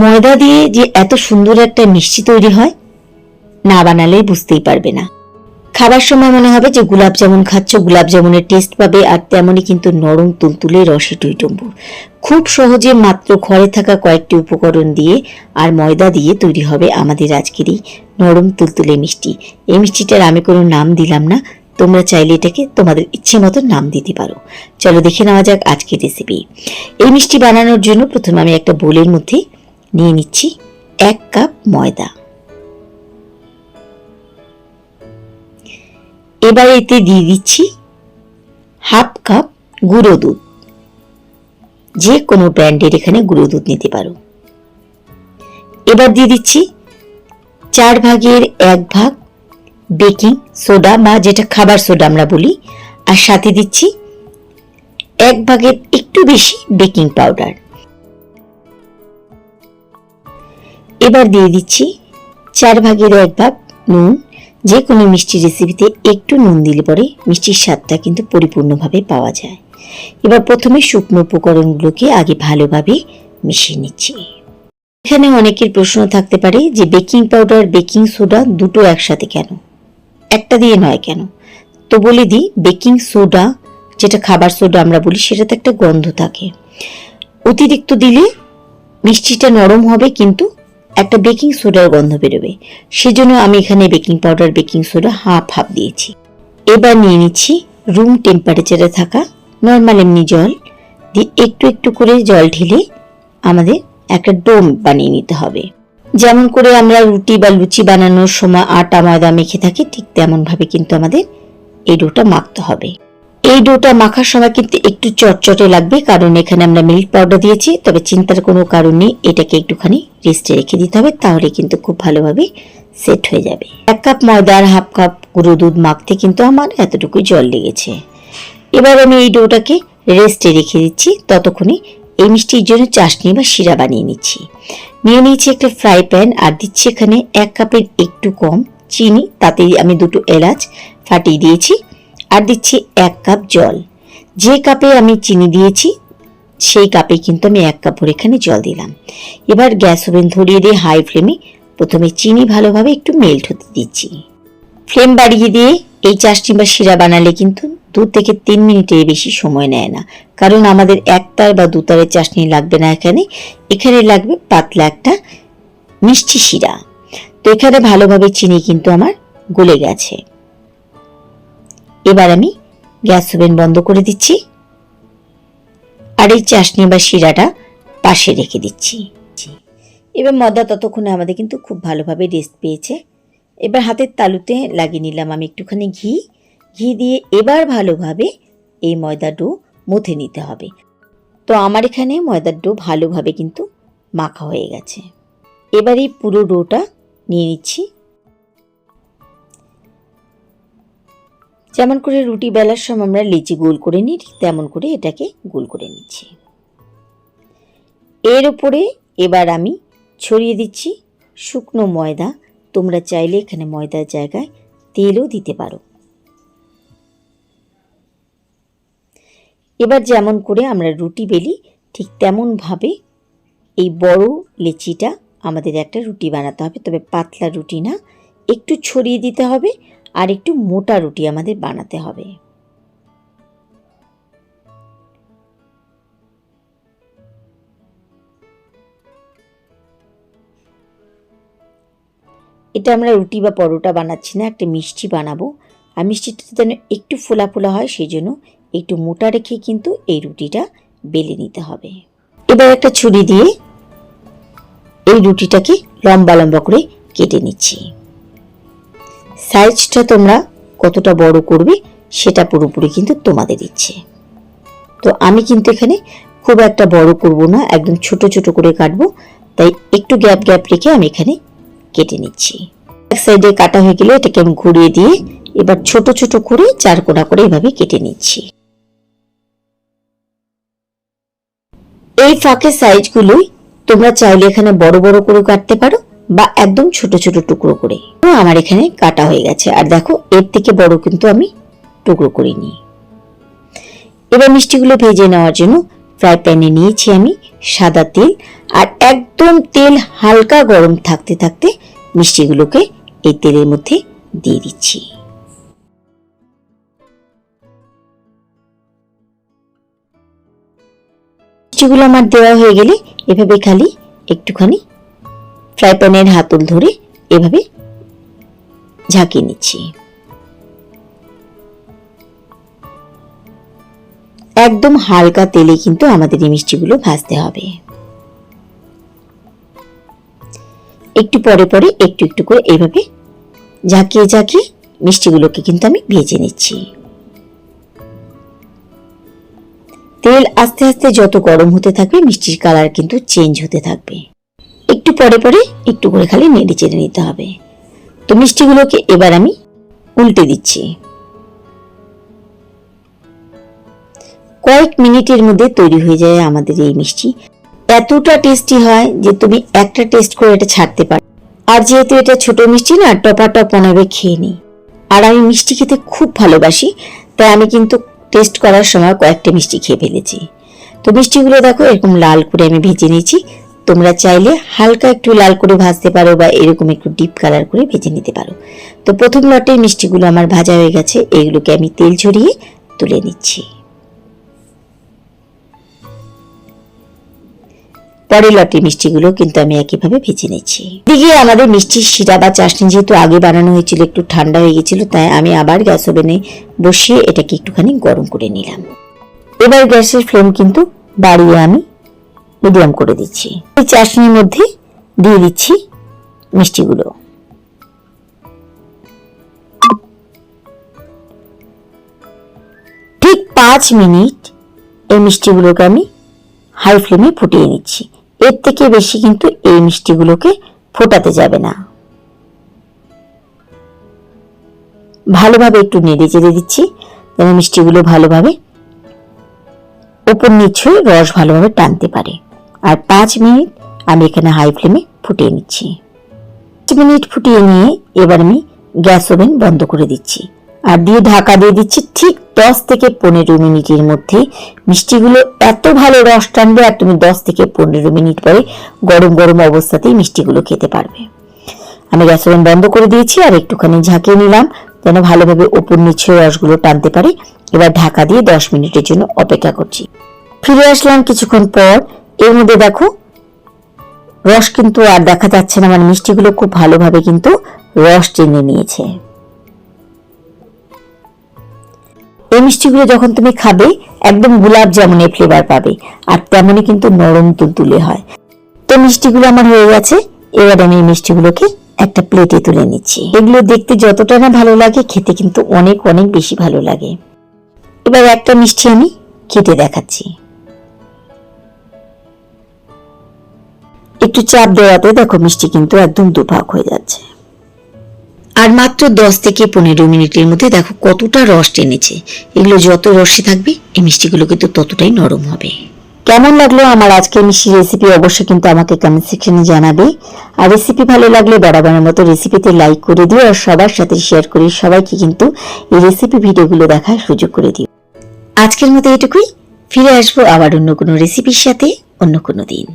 ময়দা দিয়ে যে এত সুন্দর একটা মিষ্টি তৈরি হয়, না বানালেই বুঝতেই পারবে না। খাবার সময় মনে হবে যে গোলাপ জামুন খাচ্ছ, গোলাপ জামুনের টেস্ট পাবে, আর তেমনই কিন্তু নরম তুলতুলে রসে টুইটম্বু খুব সহজে মাত্র ঘরে থাকা কয়েকটি উপকরণ দিয়ে আর ময়দা দিয়ে তৈরি হবে আমাদের আজকের এই নরম তুলতুলে মিষ্টি। এই মিষ্টিটার আমি কোনো নাম দিলাম না, তোমরা চাইলে এটাকে তোমাদের ইচ্ছে মতো নাম দিতে পারো। চলো দেখে নেওয়া যাক আজকের রেসিপি এই মিষ্টি বানানোর জন্য প্রথমে আমি একটা বোলের মধ্যে নিয়ে নিচ্ছি এক কাপ ময়দা। এবার এতে দিয়ে দিচ্ছি হাফ কাপ গুঁড়ো দুধ। যে কোনো ব্র্যান্ডের এখানে গুঁড়ো দুধ নিতে পারো। এবার দিয়ে দিচ্ছি চার ভাগের এক ভাগ বেকিং সোডা বা যেটা খাবার সোডা আমরা বলি, আর সাথে দিচ্ছি এক ভাগের একটু বেশি বেকিং পাউডার। এবার দিয়ে দিচ্ছি চার ভাগের এক ভাগ নুন। যে কোনো মিষ্টি রেসিপিতে একটু নুন দিলে পরে মিষ্টির স্বাদটা কিন্তু পরিপূর্ণভাবে পাওয়া যায়। এবার প্রথমে শুকনো উপকরণগুলোকে আগে ভালোভাবে মিশিয়ে নিচ্ছি। এখানে অনেকের প্রশ্ন থাকতে পারে যে বেকিং পাউডার বেকিং সোডা দুটো একসাথে কেন? একটা দিয়ে নয় কেন? তো বলে দিই, বেকিং সোডা, যেটা খাবার সোডা আমরা বলি, সেটাতে একটা গন্ধ থাকে। অতিরিক্ত দিলে মিষ্টিটা নরম হবে কিন্তু একটা বেকিং সোডার গন্ধ বেরোবে। সেজন্য আমি এখানে baking powder, baking soda half half দিয়েছি। এবার নিয়ে নিচ্ছি রুম টেম্পারেচারে থাকা নর্মাল এমনি জল। দিয়ে একটু একটু করে জল ঢেলে আমাদের একটা ডোম বানিয়ে নিতে হবে। যেমন করে আমরা রুটি বা লুচি বানানোর সময় আটা, ময়দা মেখে থাকি, ঠিক তেমন ভাবে কিন্তু আমাদের এই ডোটা মাখতে হবে। এই ডোটা মাখার সময় কিন্তু একটু চটচটে লাগবে, কারণ এখানে আমরা মিল্ক পাউডার দিয়েছি, তবে চিন্তার কোনো কারণ নেই, এটাকে একটুখানি রেস্টে রেখে দিতে হবে, তাহলে কিন্তু খুব ভালোভাবে সেট হয়ে যাবে। এক কাপ ময়দা আর হাফ কাপ গুঁড়ো দুধ মাখতে কিন্তু আমার এতটুকুই জল লেগেছে। এবার আমি এই ডোটাকে রেস্টে রেখে দিচ্ছি, ততক্ষণে এই মিষ্টির জন্য চাশনি বা শিরা বানিয়ে নিচ্ছি। নিয়ে নিয়েছি একটা ফ্রাই প্যান আর দিচ্ছি এখানে এক কাপের একটু কম চিনি তাতে আমি দুটো এলাচ ফাটিয়ে দিয়েছি। আর দিচ্ছি এক কাপ জল। যে কাপে আমি চিনি দিয়েছি, সেই কাপে কিন্তু আমি এক কাপড় এখানে জল দিলাম। এবার গ্যাস ওভেন ধরিয়ে দিয়ে হাই ফ্লেমে প্রথমে চিনি ভালোভাবে একটু মেল্ট হতে দিচ্ছি। ফ্লেম বাড়িয়ে দিয়ে এই চাশনি বা শিরা বানালে কিন্তু দু থেকে তিন মিনিটের বেশি সময় নেয় না। কারণ আমাদের একতার বা দুতারের চাশনি লাগবে না এখানে। এখানে লাগবে পাতলা একটা মিষ্টি শিরা। তো এখানে ভালোভাবে চিনি কিন্তু আমার গলে গেছে। এবার আমি গ্যাস ওভেন বন্ধ করে দিচ্ছি। আর এই চাশনি বা শিরাটা পাশে রেখে দিচ্ছি। এবার ময়দা ততক্ষণে আমাদের কিন্তু খুব ভালোভাবে রেস্ট পেয়েছে। এবার হাতের তালুতে লাগিয়ে নিলাম আমি একটুখানি ঘি। ঘি দিয়ে এবার ভালোভাবে এই ময়দা ডো মুথে নিতে হবে। তো আমার এখানে ময়দার ডো ভালোভাবে কিন্তু মাখা হয়ে গেছে। এবার এই পুরো ডোটা নিয়ে নিচ্ছি। যেমন করে রুটি বেলার সময় আমরা লিচি গোল করে নিই, ঠিক তেমন করে এটাকে গোল করে নিচ্ছি। এর উপরে এবার আমি ছড়িয়ে দিচ্ছি শুকনো ময়দা। তোমরা চাইলে এখানে ময়দার জায়গায় তেলও দিতে পারো। এবার যেমন করে আমরা রুটি বেলি, ঠিক তেমনভাবে এই বড় লেচিটা আমাদের একটা রুটি বানাতে হবে, তবে পাতলা রুটি না, একটু ছড়িয়ে দিতে হবে। আর একটু মোটা রুটি আমাদের বানাতে হবে। এটা আমরা রুটি বা পরোটা বানাচ্ছি না, একটা মিষ্টি বানাবো। আর মিষ্টিটা যেন একটু ফোলা ফোলা হয় সেই জন্য একটু মোটা রেখে কিন্তু এই রুটিটা বেলে নিতে হবে। এবার একটা ছুরি দিয়ে এই রুটিটাকে লম্বা লম্বা করে কেটে নিচ্ছি। সাইজটা তোমরা কতটা বড় করবে, সেটা পুরোপুরি কিন্তু তোমাদের ইচ্ছে। তো আমি কিন্তু এখানে খুব একটা বড় করব না, একদম ছোট ছোট করে কাটবো, তাই একটু গ্যাপ গ্যাপ রেখে আমি এখানে কেটে নিচ্ছি। এক সাইডে কাটা হয়ে গেলে এটাকে আমি ঘুরিয়ে দিয়ে এবার ছোট ছোট করে চার কোনা করে এভাবে কেটে নিচ্ছি। এই ফাঁকের সাইজগুলোই তোমরা চাইলে এখানে বড় বড় করে কাটতে পারো বা একদম ছোট ছোট টুকরো করে। আমার এখানে কাটা হয়ে গেছে। আর দেখো, এর থেকে বড় কিন্তু আমি টুকরো করিনি। এবার মিষ্টিগুলো ভেজে নেওয়ার জন্য ফ্রাই প্যানে নিয়েছি আমি সাদা তেল। আর একদম তেল হালকা গরম থাকতে থাকতে মিষ্টিগুলোকে এই তেলের মধ্যে দিয়ে দিচ্ছি। মিষ্টিগুলো আমার দেওয়া হয়ে গেলে এভাবে খালি একটুখানি ফ্রাই প্যানের হাতল ধরে এভাবে ঝাঁকিয়ে নিচ্ছি। একদম হালকা তেলে কিন্তু আমাদের এই মিষ্টিগুলো ভাজতে হবে। একটু পরে পরে একটু একটু করে এইভাবে ঝাঁকিয়ে ঝাঁকিয়ে মিষ্টিগুলোকে কিন্তু আমি ভেজে নিচ্ছি। তেল আস্তে আস্তে যত গরম হতে থাকবে, মিষ্টির কালার কিন্তু চেঞ্জ হতে থাকবে। একটু পরে পরে একটু করে খালি নেড়ে চেড়ে নিতে হবে। তো মিষ্টিগুলোকে এবার আমি উল্টে দিচ্ছি। কয়েক মিনিটের মধ্যে তৈরি হয়ে যায় আমাদের এই মিষ্টি। এতটা টেস্টি হয় যে তুমি একটা টেস্ট করে এটা ছাড়তে পারো আর যেহেতু এটা ছোট মিষ্টি না টপা টপ বানাবে খেয়ে নিই আর আমি মিষ্টি খেতে খুব ভালোবাসি, তাই আমি কিন্তু টেস্ট করার সময় কয়েকটা মিষ্টি খেয়ে ফেলেছি। তো মিষ্টিগুলো দেখো এরকম লাল করে আমি ভেজে নিয়েছি। তোমরা চাইলে হালকা একটু লাল করে ভাজতে পারো বা এরকম একটু ডিপ কালার করে ভেজে নিতে পারো। তো প্রথম লটের মিষ্টিগুলো আমার ভাজা হয়ে গেছে, এগুলোকে আমি তেল ছড়িয়ে তুলে নিচ্ছি। পরের লটের মিষ্টিগুলো কিন্তু আমি একইভাবে ভেজে নিচ্ছি। দিকে আমাদের মিষ্টির শিরা বা চাশনি যেহেতু আগে বানানো হয়েছিল, একটু ঠান্ডা হয়ে গেছিল, তাই আমি আবার গ্যাস ওভেনে বসিয়ে এটাকে একটুখানি গরম করে নিলাম। এবার গ্যাসের ফ্লেম কিন্তু বাড়িয়ে আমি মিডিয়াম করে দিচ্ছি। এই চাশনির মধ্যে দিয়ে দিচ্ছি মিষ্টিগুলো। ঠিক পাঁচ মিনিট এই মিষ্টিগুলোকে আমি হাই ফ্লেমে ফুটিয়ে নিচ্ছি। এর থেকে বেশি কিন্তু এই মিষ্টিগুলোকে ফোটাতে যাবে না। ভালোভাবে একটু নেড়ে চেড়ে দিচ্ছি, যেন মিষ্টিগুলো ভালোভাবে উপর নিচ রস ভালোভাবে টানতে পারে। আর পাঁচ মিনিট আমি এখানে হাই ফ্লেমে ফুটিয়ে নিচ্ছি। পাঁচ মিনিট ফুটিয়ে নিয়ে এবার আমি গ্যাস ওভেন বন্ধ করে দিচ্ছি। আর দিয়ে ঢাকা দিয়ে দিচ্ছি ঠিক দশ থেকে পনেরো মিনিটের মধ্যে। মিষ্টিগুলো এত ভালো রস টানবে আর তুমি দশ থেকে পনেরো মিনিট পরে গরম গরম অবস্থাতেই মিষ্টিগুলো খেতে পারবে। আমি গ্যাস ওভেন বন্ধ করে দিয়েছি আর একটুখানি ঝাঁকিয়ে নিলাম যেন ভালোভাবে ওপর নিচে রসগুলো টানতে পারে। এবার ঢাকা দিয়ে দশ মিনিটের জন্য অপেক্ষা করছি। ফিরে আসলাম কিছুক্ষণ পর এর মধ্যে দেখো, রস কিন্তু আর দেখা যাচ্ছে না মানে মিষ্টিগুলো খুব ভালোভাবে কিন্তু রস টেনে নিয়েছে। এই মিষ্টিগুলো যখন তুমি খাবে, একদম গোলাপ জামুনের ফ্লেভার পাবে, আর তেমনই কিন্তু নরম তুলতুলে হয়। তো মিষ্টিগুলো আমার হয়ে গেছে, এবার আমি এই মিষ্টিগুলোকে একটা প্লেটে তুলে নিচ্ছি। এগুলো দেখতে যতটা না ভালো লাগে, খেতে কিন্তু অনেক অনেক বেশি ভালো লাগে। এবার একটা মিষ্টি আমি খেতে দেখাচ্ছি। একটু চাপ দেওয়াতে দেখো মিষ্টি কিন্তু একদম দুভাগ হয়ে যাচ্ছে। আর মাত্র দশ থেকে পনেরো মিনিটের মধ্যে দেখো কতটা রস টেনেছে। এগুলো যত রসে থাকবে, এই মিষ্টিগুলো কিন্তু ততটাই নরম হবে। কেমন লাগল আমার আজকের মিষ্টি রেসিপি অবশ্যই কিন্তু আমাকে কমেন্ট সেকশনে জানাবে। আর রেসিপি ভালো লাগলে বরাবরের মতো রেসিপিতে লাইক করে দিও আর সবার সাথে শেয়ার করে সবাইকে কিন্তু এই রেসিপি ভিডিওগুলো দেখার সুযোগ করে দিও। আজকের মতো এটুকুই। ফিরে আসব আবার অন্য কোনো রেসিপির সাথে অন্য কোনো দিন।